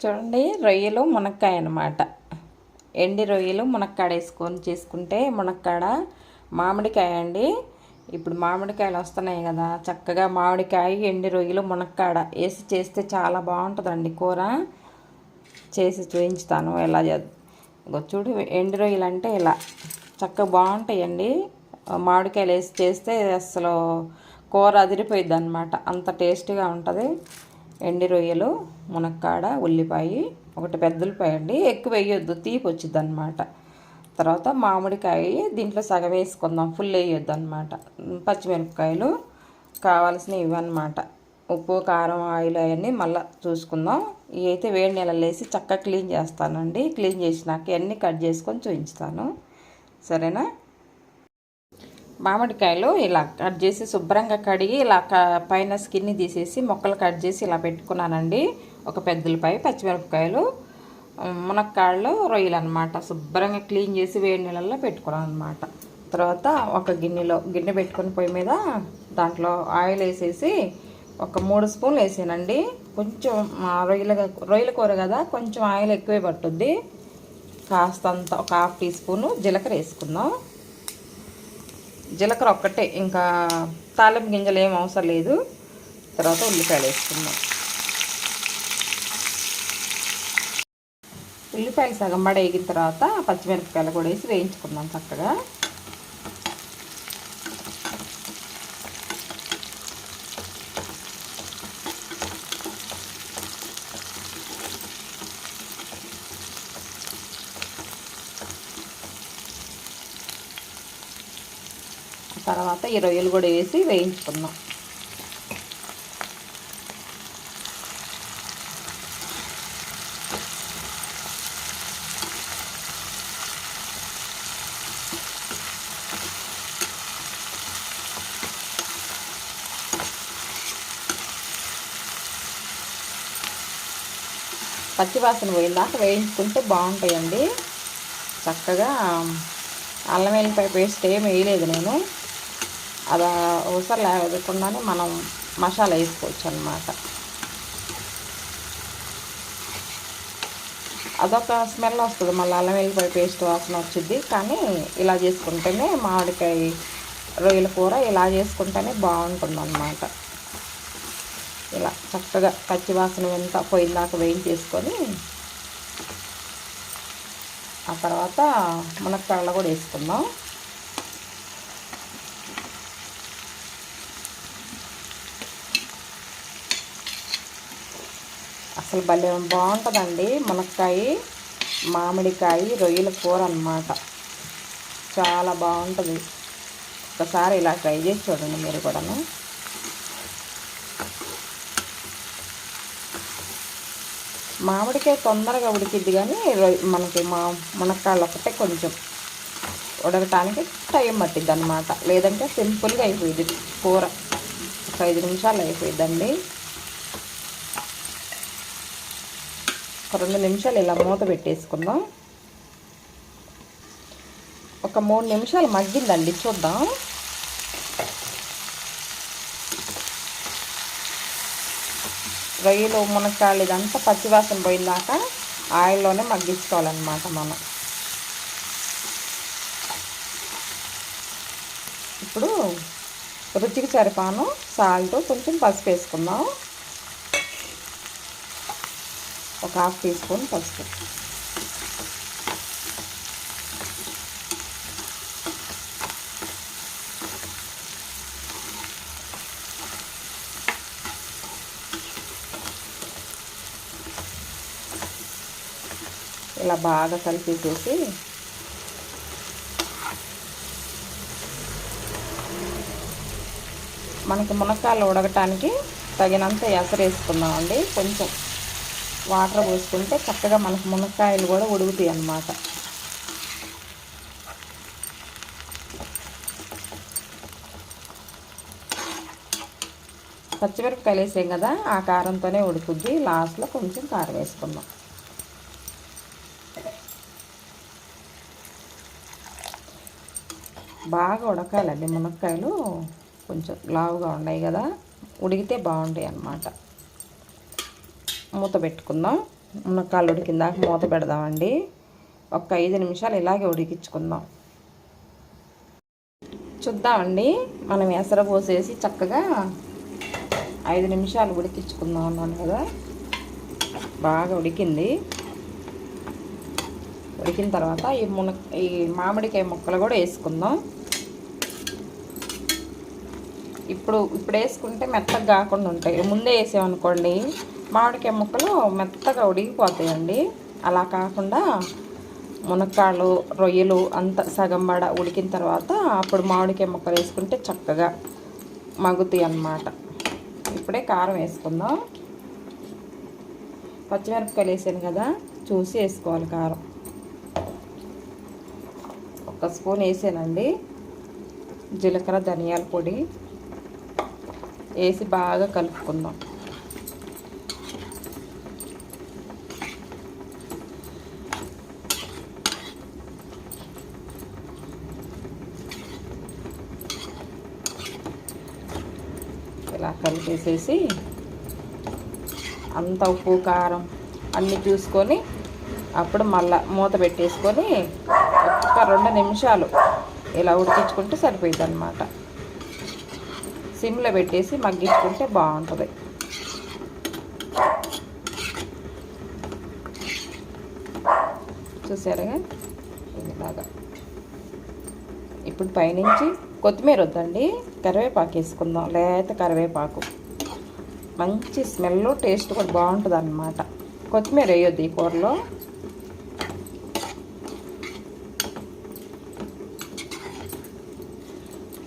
చూడండి రొయ్యలు మునక్కాయ అనమాట ఎండి రొయ్యలు మునక్కాడ వేసుకొని చేసుకుంటే మునక్కాడ మామిడికాయ అండి. ఇప్పుడు మామిడికాయలు వస్తున్నాయి కదా చక్కగా మామిడికాయ ఎండి రొయ్యలు మునక్కాడ వేసి చేస్తే చాలా బాగుంటుందండి కూర. చేసి చూపించుతాను ఎలా చేద్దాం చూడు ఎండి రొయ్యలు అంటే ఇలా చక్కగా బాగుంటాయండి. మామిడికాయలు వేసి చేస్తే అసలు కూర అదిరిపోయిద్ది అనమాట అంత టేస్టీగా ఉంటుంది. ఎండి రొయ్యలు మునక్కాడ ఉల్లిపాయ ఒకటి పెద్ద ఉల్లిపాయ అండి. ఎక్కువ వేయొద్దు తీపి వచ్చింది అనమాట తర్వాత మామిడికాయ దీంట్లో సగం వేసుకుందాం ఫుల్ వేయొద్దు అనమాట పచ్చిమిరపకాయలు కావాల్సినవి ఇవన్నమాట ఉప్పు కారం ఆయిల్ అవన్నీ మళ్ళీ చూసుకుందాం. ఇవి అయితే వేడి నీళ్ళలో వేసి చక్కగా క్లీన్ చేస్తానండి. క్లీన్ చేసినాక అన్నీ కట్ చేసుకొని చూపించుతాను సరేనా? మామిడికాయలు ఇలా కట్ చేసి శుభ్రంగా కడిగి ఇలా పైన స్కిన్ని తీసేసి మొక్కలు కట్ చేసి ఇలా పెట్టుకున్నానండి. ఒక పెద్దలపై పచ్చిమిరపకాయలు మునక్కాళ్ళు రొయ్యలు అనమాట శుభ్రంగా క్లీన్ చేసి వేడి నీళ్ళల్లో పెట్టుకున్నాను అనమాట తర్వాత ఒక గిన్నెలో గిన్నె పెట్టుకుని పొయ్యి మీద దాంట్లో ఆయిల్ వేసేసి ఒక మూడు స్పూన్లు వేసానండి. కొంచెం రొయ్యల రొయ్యల కూర కదా కొంచెం ఆయిల్ ఎక్కువే పట్టుద్ది. కాస్తంత ఒక హాఫ్ టీ స్పూను జీలకర్ర వేసుకుందాం. జీలకర్ర ఒక్కటే ఇంకా తాలింపు గింజలు ఏం అవసరం లేదు. తర్వాత ఉల్లిపాయలు వేసుకుందాం. ఉల్లిపాయలు సగం పడ వేగిన తర్వాత పచ్చిమిరపకాయలు కూడా వేసి వేయించుకుందాం చక్కగా. తర్వాత ఈ రొయ్యలు కూడా వేసి వేయించుకుందాం. పచ్చివాసన పోయిందాక వేయించుకుంటే బాగుంటాయండి. చక్కగా అల్లం వెల్లిపాయ పేస్ట్ ఏమి వేయలేదు నేను. అది అవసరం లేకుండానే మనం మసాలా వేసుకోవచ్చు అనమాట అదొక స్మెల్ వస్తుంది మళ్ళీ అల్లం వెల్లిపాయ పేస్ట్ వాసన వచ్చింది కానీ ఇలా చేసుకుంటేనే మామిడికాయ రొయ్యల కూర ఇలా చేసుకుంటేనే బాగుంటుంది అన్నమాట ఇలా చక్కగా పచ్చి వాసన ఎంత పోయిందాక వేయించేసుకొని ఆ తర్వాత మునక్కాయలు కూడా వేసుకుందాం. అసలు భలే బాగుంటుందండి మునక్కాయ మామిడికాయ రొయ్యల కూర అనమాట చాలా బాగుంటుంది. ఒకసారి ఇలా ట్రై చేసి చూడండి మీరు కూడాను. మామిడికాయ తొందరగా ఉడికిద్ది కానీ మనకి మా మునక్కాయలు ఒకటే కొంచెం ఉడకటానికి టైం పట్టిద్ది అనమాట లేదంటే సింపుల్గా అయిపోయింది కూర. ఒక ఐదు నిమిషాలు అయిపోయిందండి ఒక రెండు నిమిషాలు ఇలా మూత పెట్టేసుకుందాం. ఒక మూడు నిమిషాలు మగ్గిందండి చూద్దాం. రొయ్యలు మునక్కాయలు ఇదంతా పచ్చివాసన పోయిందాక ఆయిల్లోనే మగ్గించుకోవాలన్నమాట మనం. ఇప్పుడు రుచికి సరిపాను సాల్ట్ కొంచెం పసుపు వేసుకుందాం. ఒక హాఫ్ టీ స్పూన్ పసుపు. ఇలా బాగా కలిపేసేసి మనకి మునక్కాయలు ఉడకటానికి తగినంత ఎసరు వేసుకుందామండి కొంచెం వాటర్ పోసుకుంటే చక్కగా మనకు మునక్కాయలు కూడా ఉడుకుతాయి అన్నమాట. పచ్చిమిరపకాయలు వేసాం కదా ఆ కారంతోనే ఉడుకుద్ది. లాస్ట్లో కొంచెం కారం వేసుకుందాం. బాగా ఉడకాలండి మునక్కాయలు. కొంచెం లావుగా ఉన్నాయి కదా ఉడికితే బాగుంటాయి అన్నమాట. మూత పెట్టుకుందాం. మునక్కాళ్ళు ఉడికిందాక మూత పెడదామండి. ఒక ఐదు నిమిషాలు ఇలాగే ఉడికించుకుందాం. చూద్దామండి. మనం ఎసర పోసేసి చక్కగా ఐదు నిమిషాలు ఉడికించుకుందాం అన్నాను కదా. బాగా ఉడికింది. ఉడికిన తర్వాత ఈ మున ఈ మామిడికాయ ముక్కలు కూడా వేసుకుందాం. ఇప్పుడు ఇప్పుడు వేసుకుంటే మెత్తగా కాకుండా ఉంటాయి. ముందే వేసామనుకోండి మామిడికాయ ముక్కలు మెత్తగా ఉడికిపోతాయండి. అలా కాకుండా మునక్కాళ్ళు రొయ్యలు అంత సగం బడ ఉడికిన తర్వాత అప్పుడు మామిడికాయ ముక్కలు వేసుకుంటే చక్కగా మగ్గుతాయి అన్నమాట. ఇప్పుడే కారం వేసుకుందాం. పచ్చిమిరపకాయలు వేసాను కదా చూసి వేసుకోవాలి కారం. ఒక స్పూన్ వేసానండి. జీలకర్ర ధనియాల పొడి వేసి బాగా కలుపుకుందాం. వేసేసి అంత ఉప్పు కారం అన్నీ చూసుకొని అప్పుడు మళ్ళా మూత పెట్టేసుకొని ఒక్క రెండు నిమిషాలు ఇలా ఉడికించుకుంటే సరిపోయింది అనమాట సిమ్లో పెట్టేసి మగ్గించుకుంటే బాగుంటుంది. చూసారుగా? ఇలాగా. ఇప్పుడు పైనుంచి కొత్తిమీర వద్దండి. కరివేపాకు వేసుకుందాం. లేత కరివేపాకు. మంచి స్మెల్ టేస్ట్ కూడా బాగుంటుంది అన్నమాట కొత్తిమీర వేయొద్దు ఈ కూరలో.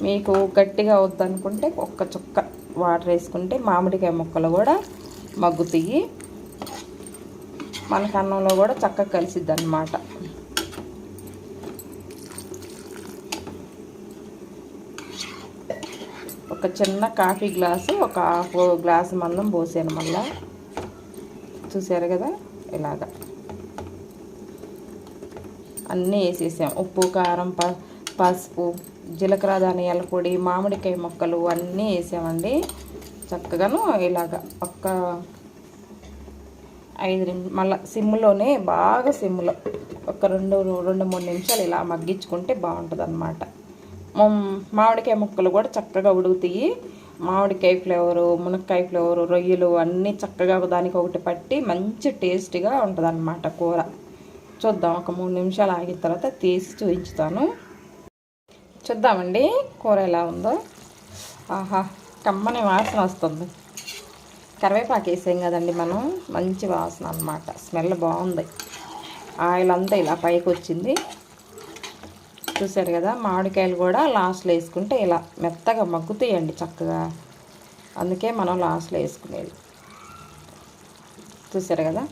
మీకు గట్టిగా వద్దనుకుంటే ఒక్క చుక్క వాటర్ వేసుకుంటే మామిడికాయ ముక్కలు కూడా మగ్గుతాయి. మనకు అన్నంలో కూడా చక్కగా కలిసిద్ది అన్నమాట ఒక చిన్న కాఫీ గ్లాసు ఒక హాఫ్ గ్లాసు మందం పోసాను మళ్ళా. చూసారు కదా? ఇలాగా. అన్నీ వేసేసాం. ఉప్పు కారం ప పసుపు జీలకర్ర ధనియాల పొడి మామిడికాయ ముక్కలు అన్నీ వేసామండి. చక్కగాను ఇలాగ ఒక్క ఐదు నిమిషం మళ్ళీ సిమ్లోనే బాగా సిమ్లో. ఒక రెండు రెండు మూడు నిమిషాలు ఇలా మగ్గించుకుంటే బాగుంటుంది అన్నమాట మామిడికాయ ముక్కలు కూడా చక్కగా ఉడుకుతాయి. మామిడికాయ ఫ్లేవరు మునక్కాయ ఫ్లేవరు రొయ్యలు అన్నీ చక్కగా దానికి ఒకటి పట్టి మంచి టేస్టీగా ఉంటుంది అనమాట కూర. చూద్దాం ఒక మూడు నిమిషాలు ఆగిన తర్వాత తీసి చూపించుతాను చూద్దామండి కూర ఎలా ఉందో. ఆహా కమ్మని వాసన వస్తుంది. కరివేపాకు వేసాం కదండి మనం మంచి వాసన అనమాట స్మెల్ బాగుంది. ఆయిల్ అంతా ఇలా పైకి వచ్చింది. చూసారు కదా మామిడికాయలు కూడా లాస్ట్లో వేసుకుంటే ఇలా మెత్తగా మగ్గుతాయండి చక్కగా. అందుకే మనం లాస్ట్లో వేసుకునేది. చూసారు కదా?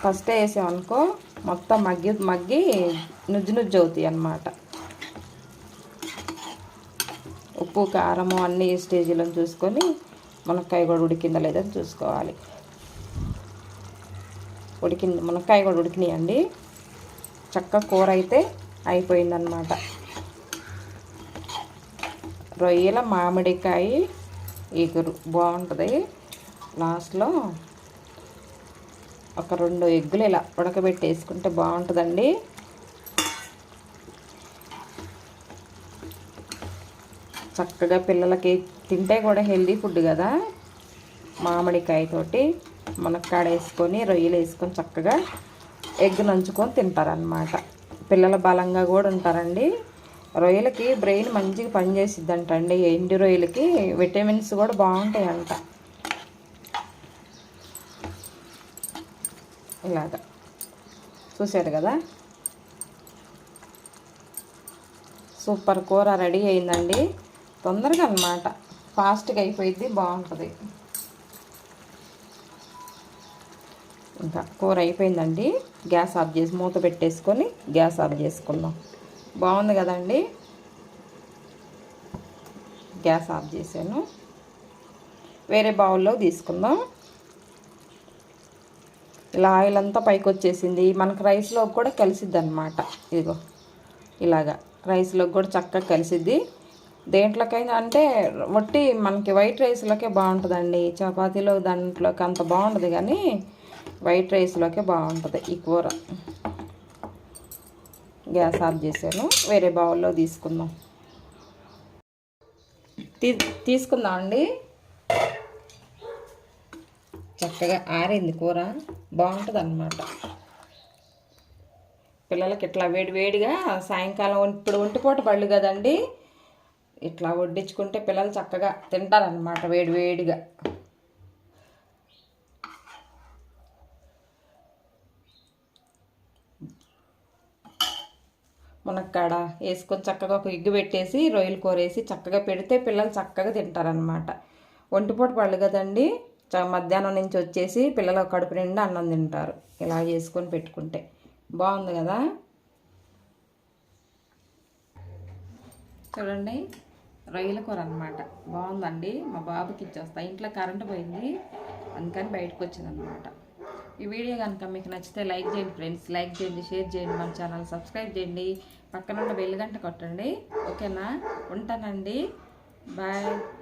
ఫస్ట్ వేసామనుకో మొత్తం మగ్గి మగ్గి నుజ్జు నుజ్జు అవుతాయి అన్నమాట. ఉప్పు కారము అన్ని స్టేజీలను చూసుకొని మునక్కాయ కూడా ఉడికిందా లేదని చూసుకోవాలి. ఉడికింది మునక్కాయ కూడా ఉడికినాయండి. చక్క కూర అయితే అయిపోయిందనమాట రొయ్యల మామిడికాయ ఎగురు. బాగుంటుంది. లాస్ట్లో ఒక రెండు ఎగ్గులు ఇలా ఉడకబెట్టేసుకుంటే బాగుంటుందండి. చక్కగా పిల్లలకి తింటే కూడా హెల్దీ ఫుడ్ కదా. మామిడికాయతోటి మునక్కాడ వేసుకొని రొయ్యలు వేసుకొని చక్కగా ఎగ్ నంచుకొని తింటారనమాట పిల్లలు బలంగా కూడా ఉంటారండి. రొయ్యలకి బ్రెయిన్ మంచిగా పనిచేసిద్దంట అండి ఎండి రొయ్యలకి విటమిన్స్ కూడా బాగుంటాయంట. ఇలాగా. చూశారు కదా? సూపర్ కూర రెడీ అయిందండి. తొందరగా అనమాట ఫాస్ట్గా అయిపోయింది బాగుంటుంది. ఇంకా కూర అయిపోయిందండి. గ్యాస్ ఆఫ్ చేసి మూత పెట్టేసుకొని గ్యాస్ ఆఫ్ చేసుకుందాం. బాగుంది కదండి? గ్యాస్ ఆఫ్ చేశాను. వేరే బౌల్లో తీసుకుందాం. ఇలా ఆయిల్ అంతా పైకి వచ్చేసింది. మనకు రైస్లో కూడా కలిసిద్ది అనమాట ఇదిగో ఇలాగా రైస్లో కూడా చక్కగా కలిసిద్ది. దేంట్లోకైనా అంటే వట్టి మనకి వైట్ రైస్లోకే బాగుంటుందండి. చపాతీలో దాంట్లోకి అంత బాగుంటుంది కానీ వైట్ రైస్లోకే బాగుంటుంది ఈ కూర. గ్యాస్ ఆఫ్ చేశాను. వేరే బౌల్లో తీసుకుందాం. తీ తీసుకుందాం అండి. చక్కగా ఆరింది కూర. బాగుంటుంది అన్నమాట పిల్లలకి ఇట్లా వేడి వేడిగా సాయంకాలం ఇప్పుడు ఒంటిపూట పళ్ళు కదండి. ఇట్లా వడ్డించుకుంటే పిల్లలు చక్కగా తింటారనమాట వేడి మునక్కాడ వేసుకొని చక్కగా ఒక ఎగ్గు పెట్టేసి రొయ్యలు కూరేసి చక్కగా పెడితే పిల్లలు చక్కగా తింటారనమాట ఒంటిపూట పళ్ళు కదండి చ మధ్యాహ్నం నుంచి వచ్చేసి పిల్లలు కడుపు నిండా అన్నం తింటారు. ఇలా చేసుకొని పెట్టుకుంటే. బాగుంది కదా? చూడండి రొయ్యల కూర అనమాట బాగుందండి. మా బాబుకి ఇచ్చేస్తా. ఇంట్లో కరెంటు పోయింది. అందుకని బయటకు వచ్చిందనమాట ఈ వీడియో కనుక మీకు నచ్చితే లైక్ చేయండి ఫ్రెండ్స్. లైక్ చేయండి షేర్ చేయండి మన ఛానల్ సబ్స్క్రైబ్ చేయండి. పక్కన ఉన్న బెల్ గంట కొట్టండి. ఓకేనా? ఉంటానండి. బాయ్.